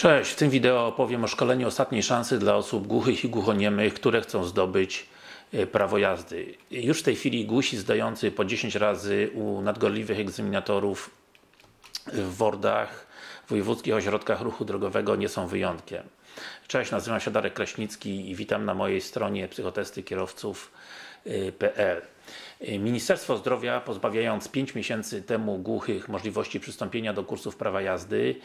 Cześć, w tym wideo opowiem o szkoleniu ostatniej szansy dla osób głuchych i głuchoniemych, które chcą zdobyć e, prawo jazdy. Już w tej chwili głusi zdający po 10 razy u nadgorliwych egzaminatorów w Wordach, w wojewódzkich ośrodkach ruchu drogowego nie są wyjątkiem. Cześć, nazywam się Darek Kraśnicki i witam na mojej stronie psychotestykierowców.pl e, Ministerstwo Zdrowia pozbawiając 5 miesięcy temu głuchych możliwości przystąpienia do kursów prawa jazdy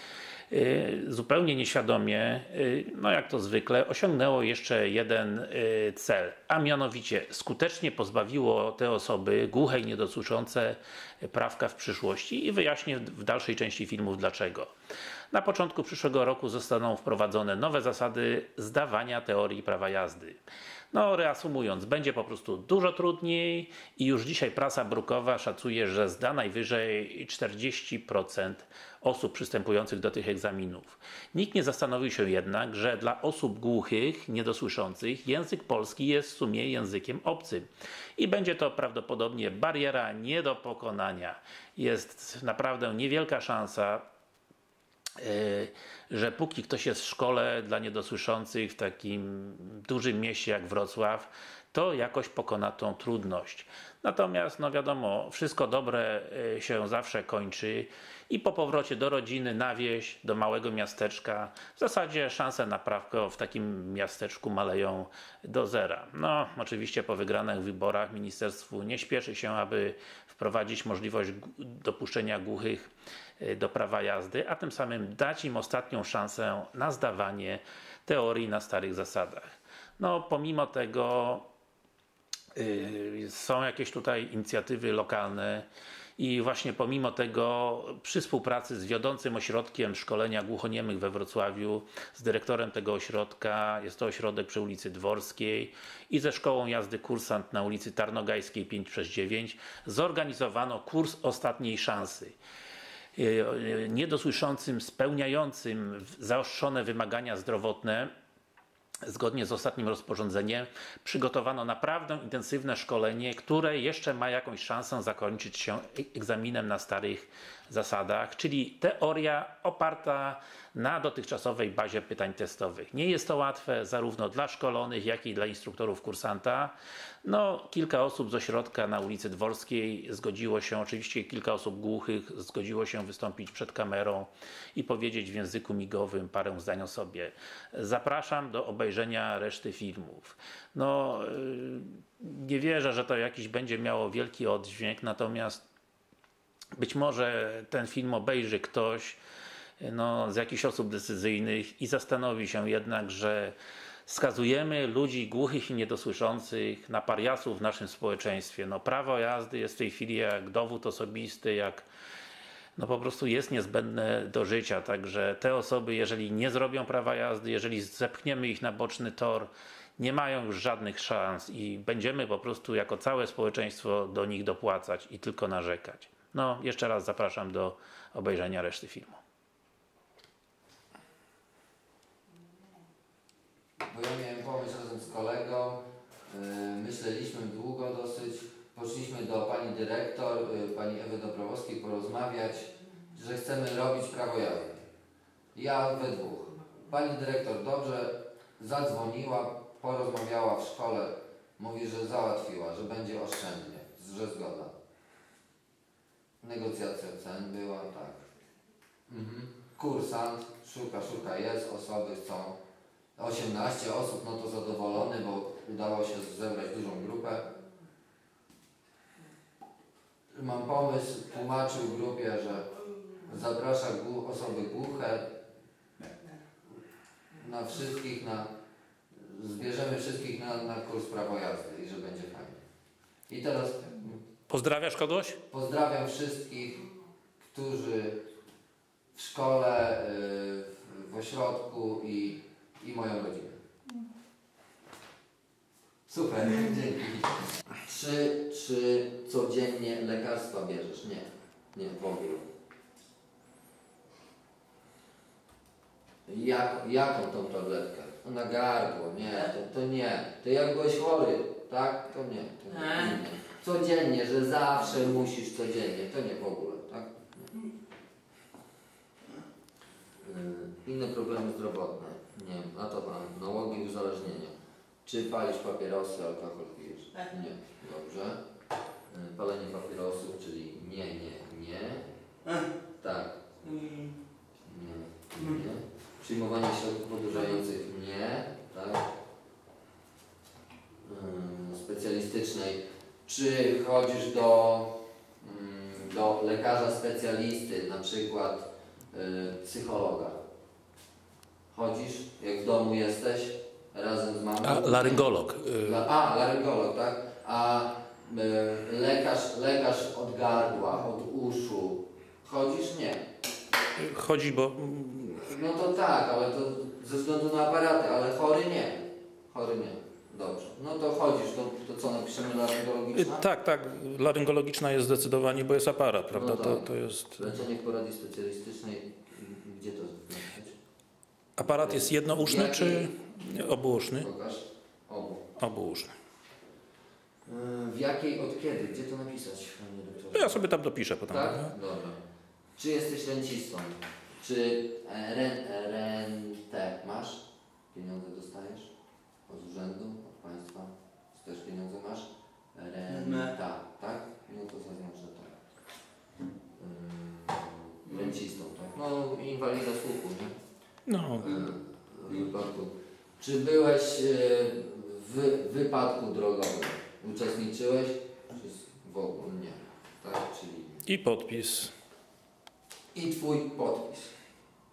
zupełnie nieświadomie, y, no jak to zwykle, osiągnęło jeszcze jeden y, cel, a mianowicie skutecznie pozbawiło te osoby głuche i niedosłyszące prawka w przyszłości i wyjaśnię w dalszej części filmów dlaczego. Na początku przyszłego roku zostaną wprowadzone nowe zasady zdawania teorii prawa jazdy. No reasumując, będzie po prostu dużo trudniej i już dzisiaj prasa brukowa szacuje, że zda najwyżej 40% osób przystępujących do tych egzaminów. Nikt nie zastanowił się jednak, że dla osób głuchych, niedosłyszących język polski jest w sumie językiem obcym i będzie to prawdopodobnie bariera nie do pokonania. Jest naprawdę niewielka szansa że póki ktoś jest w szkole dla niedosłyszących w takim dużym mieście jak Wrocław, to jakoś pokona tą trudność. Natomiast, no wiadomo, wszystko dobre e, się zawsze kończy i po powrocie do rodziny, na wieś, do małego miasteczka, w zasadzie szanse na prawko w takim miasteczku maleją do zera. No, oczywiście po wygranych wyborach ministerstwu nie śpieszy się, aby wprowadzić możliwość dopuszczenia głuchych e, do prawa jazdy, a tym samym dać im ostatnią szansę na zdawanie teorii na starych zasadach. No, pomimo tego są jakieś tutaj inicjatywy lokalne, i właśnie pomimo tego przy współpracy z wiodącym ośrodkiem szkolenia głuchoniemych we Wrocławiu, z dyrektorem tego ośrodka, jest to ośrodek przy ulicy Dworskiej i ze szkołą jazdy kursant na ulicy Tarnogajskiej 5 przez 9 zorganizowano kurs ostatniej szansy. E, niedosłyszącym, spełniającym zaostrzone wymagania zdrowotne zgodnie z ostatnim rozporządzeniem przygotowano naprawdę intensywne szkolenie, które jeszcze ma jakąś szansę zakończyć się egzaminem na starych zasadach, czyli teoria oparta na dotychczasowej bazie pytań testowych. Nie jest to łatwe zarówno dla szkolonych, jak i dla instruktorów kursanta. No, kilka osób z ośrodka na ulicy Dworskiej zgodziło się, oczywiście kilka osób głuchych zgodziło się wystąpić przed kamerą i powiedzieć w języku migowym parę zdań o sobie. Zapraszam do obejrzenia reszty filmów. No, y, nie wierzę, że to jakiś będzie miało wielki oddźwięk, natomiast być może ten film obejrzy ktoś no, z jakichś osób decyzyjnych i zastanowi się jednak, że skazujemy ludzi głuchych i niedosłyszących na pariasów w naszym społeczeństwie. No, prawo jazdy jest w tej chwili jak dowód osobisty, jak no po prostu jest niezbędne do życia, także te osoby, jeżeli nie zrobią prawa jazdy, jeżeli zepchniemy ich na boczny tor, nie mają już żadnych szans i będziemy po prostu jako całe społeczeństwo do nich dopłacać i tylko narzekać. No, jeszcze raz zapraszam do obejrzenia reszty filmu. Bo ja miałem pomysł razem z kolegą, yy, myśleliśmy długo dosyć, poszliśmy do pani dyrektor, yy, pani Ewy Dobrowolskiej porozmawiać, że chcemy robić prawo jazdy. Ja we dwóch. Pani dyrektor dobrze zadzwoniła, porozmawiała w szkole, mówi, że załatwiła, że będzie oszczędnie, że zgoda. Negocjacja cen była, tak. Mhm. Kursant szuka, szuka, jest, osoby chcą. 18 osób, no to zadowolony, bo udało się zebrać dużą grupę. Mam pomysł, tłumaczył grupie, że zaprasza osoby głuche na wszystkich, na, zbierzemy wszystkich na, na kurs prawo jazdy i że będzie fajnie. I teraz Pozdrawiasz kogoś? Pozdrawiam wszystkich, którzy w szkole, y, w ośrodku i, i moją rodzinę. Super, dzięki. Czy, czy codziennie lekarstwa bierzesz? Nie, nie w ogóle. Jak, jaką tą tabletkę? Na gardło, nie, to, to nie. To jak byłeś chory, tak? To nie. To nie. nie codziennie, że zawsze musisz codziennie, to nie w ogóle, tak? Y, Inne problemy zdrowotne. Nie, notowane. Nałogi uzależnienia. Czy palisz papierosy, alkohol pijesz? Tak. Nie. Dobrze. Y, Palenie papierosów, czyli nie, nie, nie. Tak. Mm, Nie, nie. Przyjmowanie środków odurzających nie, tak. Ym, specjalistycznej. Czy chodzisz do, ym, do lekarza specjalisty, na przykład y, psychologa? Chodzisz, jak w domu jesteś, razem z mamą? A laryngolog. y, La, a, laryngolog, tak? A y, lekarz, lekarz od gardła, od uszu. Chodzisz? Nie. Chodzi, bo No to tak, ale to ze względu na aparaty, ale chory nie. Chory nie. Dobrze. No to chodzisz, to, to co napiszemy y, laryngologiczna? tak, tak, laryngologiczna jest zdecydowanie, bo jest aparat, prawda? No To, tak. to jest. Leczenie w poradni specjalistycznej, gdzie to? Aparat jest jednouszny Jaki? czy obuuszny? Pokaż. Obu. Obuuszny. Yy, W jakiej, od kiedy? Gdzie to napisać, panie To doktorze? ja sobie tam dopiszę potem. Tak? Dobra. Czy jesteś rencistą? Czy e, ren, e, rentę masz? Pieniądze dostajesz? Od urzędu? Od państwa? Czy też pieniądze masz? Renta, tak? No to zaznaczę tak. Ym, rencistą, tak? No nie? No, W wypadku. Czy byłeś yy, w wypadku drogowym? Uczestniczyłeś? Czy w ogóle nie? Tak? Czyli nie. i podpis. I twój podpis.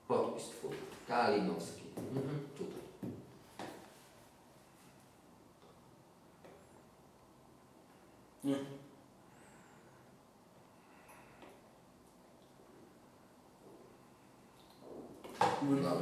Podpis twój. Kalinowski. Mhm. Tutaj. Nie. 물 나와.